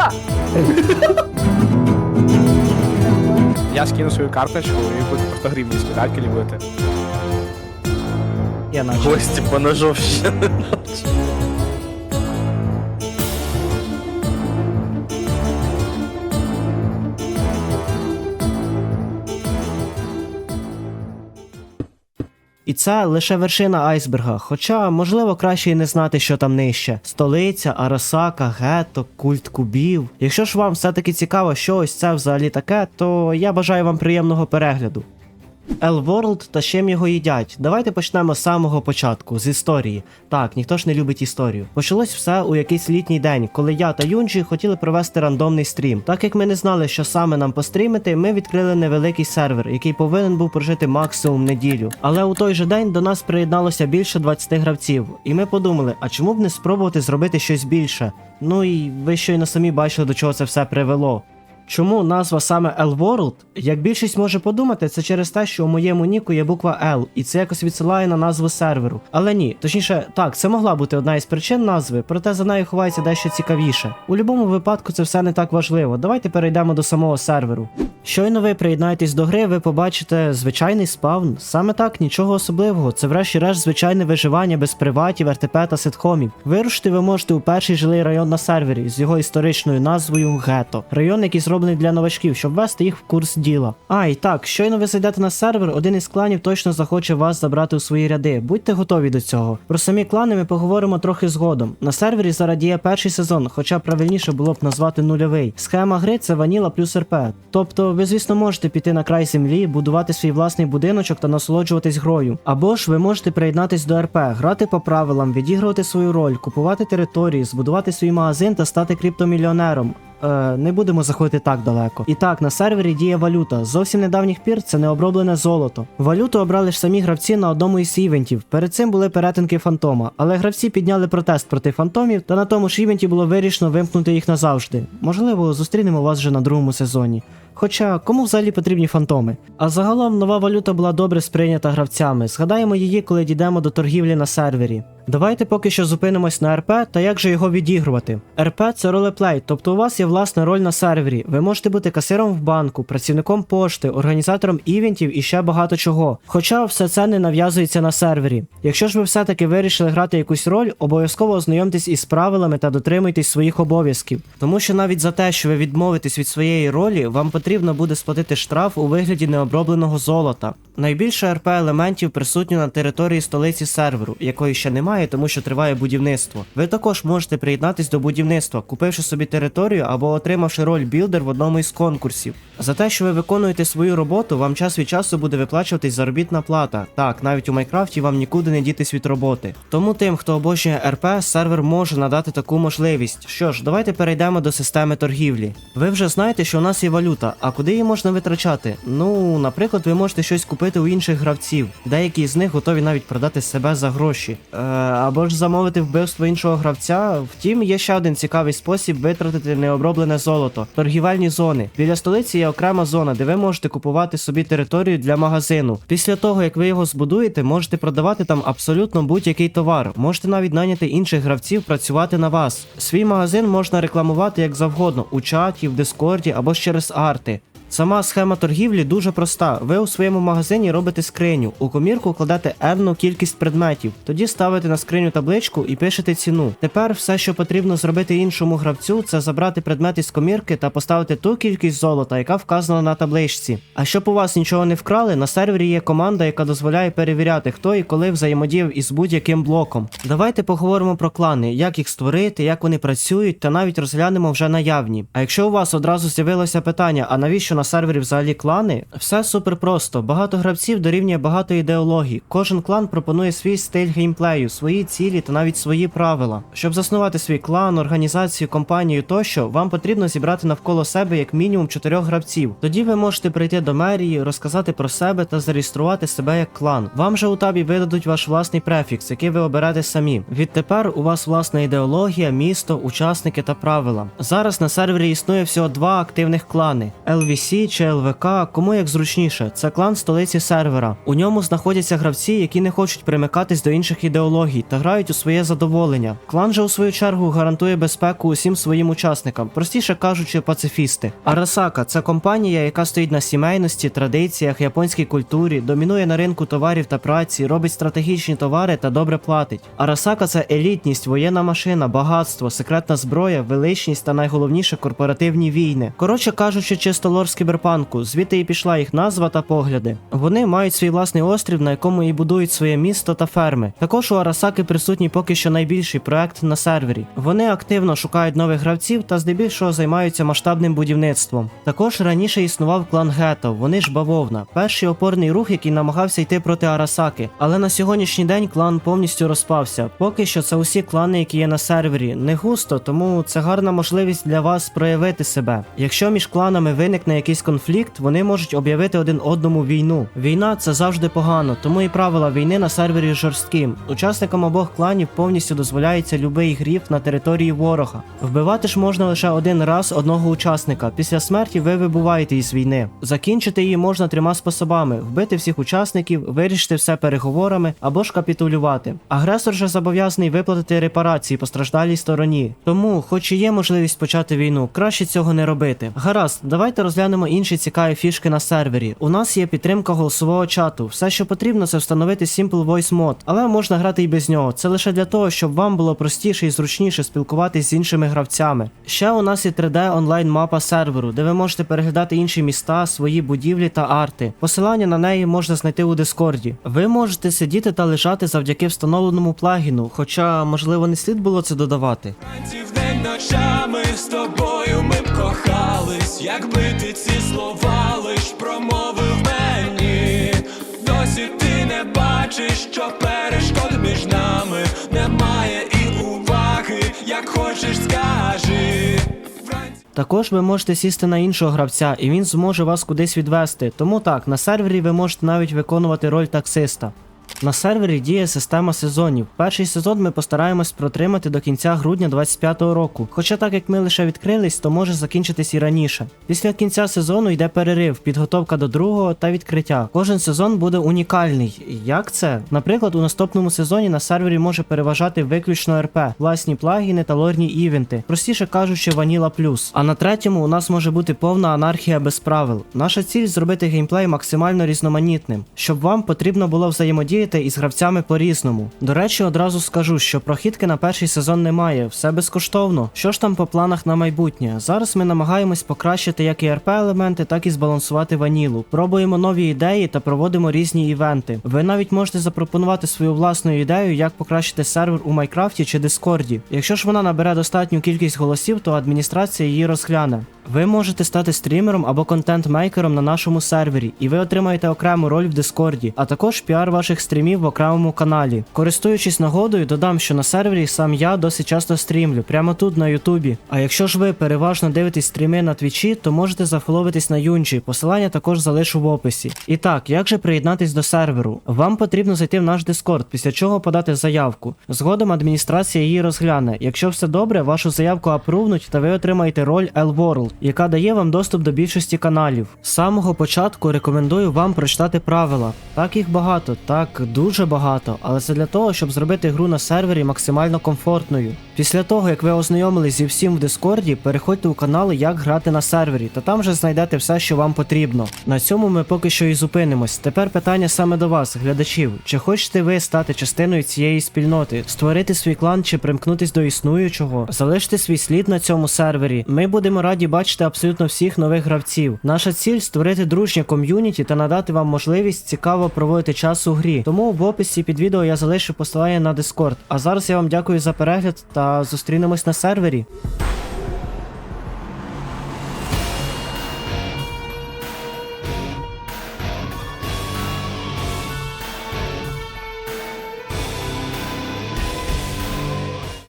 сука! Я скину свою карточку і буду просто гривні скидати, коли будете. Я на Гості по це лише вершина айсберга. Хоча, можливо, краще і не знати, що там нижче: столиця, Арасака, гетто, культ кубів. Якщо ж вам все-таки цікаво, що ось це взагалі таке, то я бажаю вам приємного перегляду. L-World та чим його їдять. Давайте почнемо з самого початку, з історії. Так, ніхто ж не любить історію. Почалось все у якийсь літній день, коли я та Юнджі хотіли провести рандомний стрім. Так як ми не знали, що саме нам пострімити, ми відкрили невеликий сервер, який повинен був прожити максимум неділю. Але у той же день до нас приєдналося більше 20 гравців, і ми подумали, а чому б не спробувати зробити щось більше? Ну і ви щойно самі бачили, до чого це все привело. Чому назва саме L-World? Як більшість може подумати, це через те, що у моєму ніку є буква L, і це якось відсилає на назву серверу. Але ні, точніше, так, це могла бути одна із причин назви, проте за нею ховається дещо цікавіше. У будь-якому випадку це все не так важливо. Давайте перейдемо до самого серверу. Щойно ви приєднаєтесь до гри, ви побачите звичайний спавн. Саме так, нічого особливого. Це врешті-решт звичайне виживання без приватів, РТП та ситхомів. Вирушити ви можете у перший жилий район на сервері з його історичною назвою Гето. Район, який зроблений для новачків, щоб ввести їх в курс діла. А, і так, щойно ви зайдете на сервер, один із кланів точно захоче вас забрати у свої ряди. Будьте готові до цього. Про самі клани ми поговоримо трохи згодом. На сервері зараз діє перший сезон, хоча правильніше було б назвати нульовий. Схема гри це ваніла плюс РП. Тобто, ви, звісно, можете піти на край землі, будувати свій власний будиночок та насолоджуватись грою. Або ж ви можете приєднатись до РП, грати по правилам, відігрувати свою роль, купувати території, збудувати свій магазин та стати криптомільйонером. Е, не будемо заходити так далеко. І так, на сервері діє валюта. Зовсім недавніх пір це необроблене золото. Валюту обрали ж самі гравці на одному із івентів. Перед цим були перетинки фантома, але гравці підняли протест проти фантомів, та на тому ж івенті було вирішено вимкнути їх назавжди. Можливо, зустрінемо вас вже на другому сезоні. Хоча кому взагалі потрібні фантоми? А загалом нова валюта була добре сприйнята гравцями. Згадаємо її, коли дійдемо до торгівлі на сервері. Давайте поки що зупинимось на РП та як же його відігрувати. РП це ролеплей, тобто у вас є власна роль на сервері. Ви можете бути касиром в банку, працівником пошти, організатором івентів і ще багато чого. Хоча все це не нав'язується на сервері. Якщо ж ви все-таки вирішили грати якусь роль, обов'язково ознайомтесь із правилами та дотримуйтесь своїх обов'язків. Тому що навіть за те, що ви відмовитесь від своєї ролі, вам потрібно буде сплатити штраф у вигляді необробленого золота. Найбільше РП елементів присутньо на території столиці серверу, якої ще немає, тому що триває будівництво. Ви також можете приєднатись до будівництва, купивши собі територію або отримавши роль білдер в одному із конкурсів. За те, що ви виконуєте свою роботу, вам час від часу буде виплачуватись заробітна плата. Так, навіть у Майкрафті вам нікуди не дітись від роботи. Тому тим, хто обожнює РП, сервер може надати таку можливість. Що ж, давайте перейдемо до системи торгівлі. Ви вже знаєте, що у нас є валюта, а куди її можна витрачати? Ну, наприклад, ви можете щось купити у інших гравців. Деякі з них готові навіть продати себе за гроші. Е, або ж замовити вбивство іншого гравця. Втім, є ще один цікавий спосіб витратити необроблене золото торгівельні зони. Біля столиці є окрема зона, де ви можете купувати собі територію для магазину. Після того, як ви його збудуєте, можете продавати там абсолютно будь-який товар. Можете навіть наняти інших гравців працювати на вас. Свій магазин можна рекламувати як завгодно у чаті, в дискорді або ж через арти. Сама схема торгівлі дуже проста. Ви у своєму магазині робите скриню. У комірку кладете енну кількість предметів. Тоді ставите на скриню табличку і пишете ціну. Тепер все, що потрібно зробити іншому гравцю, це забрати предмети з комірки та поставити ту кількість золота, яка вказана на табличці. А щоб у вас нічого не вкрали, на сервері є команда, яка дозволяє перевіряти, хто і коли взаємодіяв із будь-яким блоком. Давайте поговоримо про клани, як їх створити, як вони працюють, та навіть розглянемо вже наявні. А якщо у вас одразу з'явилося питання, а навіщо на сервері взагалі клани? Все супер просто. Багато гравців дорівнює багато ідеологій. Кожен клан пропонує свій стиль геймплею, свої цілі та навіть свої правила. Щоб заснувати свій клан, організацію, компанію тощо, вам потрібно зібрати навколо себе як мінімум чотирьох гравців. Тоді ви можете прийти до мерії, розказати про себе та зареєструвати себе як клан. Вам же у табі видадуть ваш власний префікс, який ви оберете самі. Відтепер у вас власна ідеологія, місто, учасники та правила. Зараз на сервері існує всього два активних клани: LVC GC чи ЛВК, кому як зручніше. Це клан столиці сервера. У ньому знаходяться гравці, які не хочуть примикатись до інших ідеологій та грають у своє задоволення. Клан же у свою чергу гарантує безпеку усім своїм учасникам, простіше кажучи, пацифісти. Арасака це компанія, яка стоїть на сімейності, традиціях, японській культурі, домінує на ринку товарів та праці, робить стратегічні товари та добре платить. Арасака це елітність, воєнна машина, багатство, секретна зброя, величність та найголовніше корпоративні війни. Коротше кажучи, чисто лор з кіберпанку, звідти і пішла їх назва та погляди. Вони мають свій власний острів, на якому і будують своє місто та ферми. Також у Арасаки присутній поки що найбільший проект на сервері. Вони активно шукають нових гравців та здебільшого займаються масштабним будівництвом. Також раніше існував клан Гето, вони ж бавовна, перший опорний рух, який намагався йти проти Арасаки. Але на сьогоднішній день клан повністю розпався. Поки що це усі клани, які є на сервері. Не густо, тому це гарна можливість для вас проявити себе. Якщо між кланами виникне якийсь конфлікт, вони можуть об'явити один одному війну. Війна це завжди погано, тому і правила війни на сервері жорсткі. Учасникам обох кланів повністю дозволяється любий гріф на території ворога. Вбивати ж можна лише один раз одного учасника. Після смерті ви вибуваєте із війни. Закінчити її можна трьома способами: вбити всіх учасників, вирішити все переговорами або ж капітулювати. Агресор же зобов'язаний виплатити репарації постраждалій стороні. Тому, хоч і є можливість почати війну, краще цього не робити. Гаразд, давайте розглянемо інші цікаві фішки на сервері. У нас є підтримка голосового чату. Все, що потрібно, це встановити Simple Voice Mod, але можна грати і без нього. Це лише для того, щоб вам було простіше і зручніше спілкуватись з іншими гравцями. Ще у нас є 3D онлайн мапа серверу, де ви можете переглядати інші міста, свої будівлі та арти. Посилання на неї можна знайти у Дискорді. Ви можете сидіти та лежати завдяки встановленому плагіну, хоча, можливо, не слід було це додавати. Ночами з тобою кохались, якби ти ці слова лиш промовив мені. Досі ти не бачиш, що перешкод між нами немає і уваги, як хочеш, скажи. Також ви можете сісти на іншого гравця, і він зможе вас кудись відвести. Тому так, на сервері ви можете навіть виконувати роль таксиста. На сервері діє система сезонів. Перший сезон ми постараємось протримати до кінця грудня 25-го року. Хоча так як ми лише відкрились, то може закінчитись і раніше. Після кінця сезону йде перерив, підготовка до другого та відкриття. Кожен сезон буде унікальний. Як це? Наприклад, у наступному сезоні на сервері може переважати виключно РП, власні плагіни та лорні івенти, простіше кажучи, Ваніла Плюс. А на третьому у нас може бути повна анархія без правил. Наша ціль зробити геймплей максимально різноманітним, щоб вам потрібно було взаємодіяти із гравцями по-різному. До речі, одразу скажу, що прохідки на перший сезон немає, все безкоштовно. Що ж там по планах на майбутнє? Зараз ми намагаємось покращити як і РП елементи, так і збалансувати ванілу. Пробуємо нові ідеї та проводимо різні івенти. Ви навіть можете запропонувати свою власну ідею, як покращити сервер у Майкрафті чи Дискорді. Якщо ж вона набере достатню кількість голосів, то адміністрація її розгляне. Ви можете стати стрімером або контент-мейкером на нашому сервері, і ви отримаєте окрему роль в Дискорді, а також піар ваших стрімів в окремому каналі. Користуючись нагодою, додам, що на сервері сам я досить часто стрімлю, прямо тут на Ютубі. А якщо ж ви переважно дивитесь стріми на твічі, то можете зафоловитись на Юнджі. Посилання також залишу в описі. І так, як же приєднатись до серверу? Вам потрібно зайти в наш Дискорд, після чого подати заявку. Згодом адміністрація її розгляне. Якщо все добре, вашу заявку апрувнуть та ви отримаєте роль L-World, яка дає вам доступ до більшості каналів. З самого початку рекомендую вам прочитати правила. Так їх багато, так дуже багато, але це для того, щоб зробити гру на сервері максимально комфортною. Після того, як ви ознайомились зі всім в Дискорді, переходьте у канал Як грати на сервері, та там вже знайдете все, що вам потрібно. На цьому ми поки що і зупинимось. Тепер питання саме до вас, глядачів. Чи хочете ви стати частиною цієї спільноти, створити свій клан чи примкнутись до існуючого, залишити свій слід на цьому сервері? Ми будемо раді бачити абсолютно всіх нових гравців. Наша ціль створити дружнє ком'юніті та надати вам можливість цікаво проводити час у грі. Тому в описі під відео я залишу посилання на Discord. А зараз я вам дякую за перегляд та зустрінемось на сервері.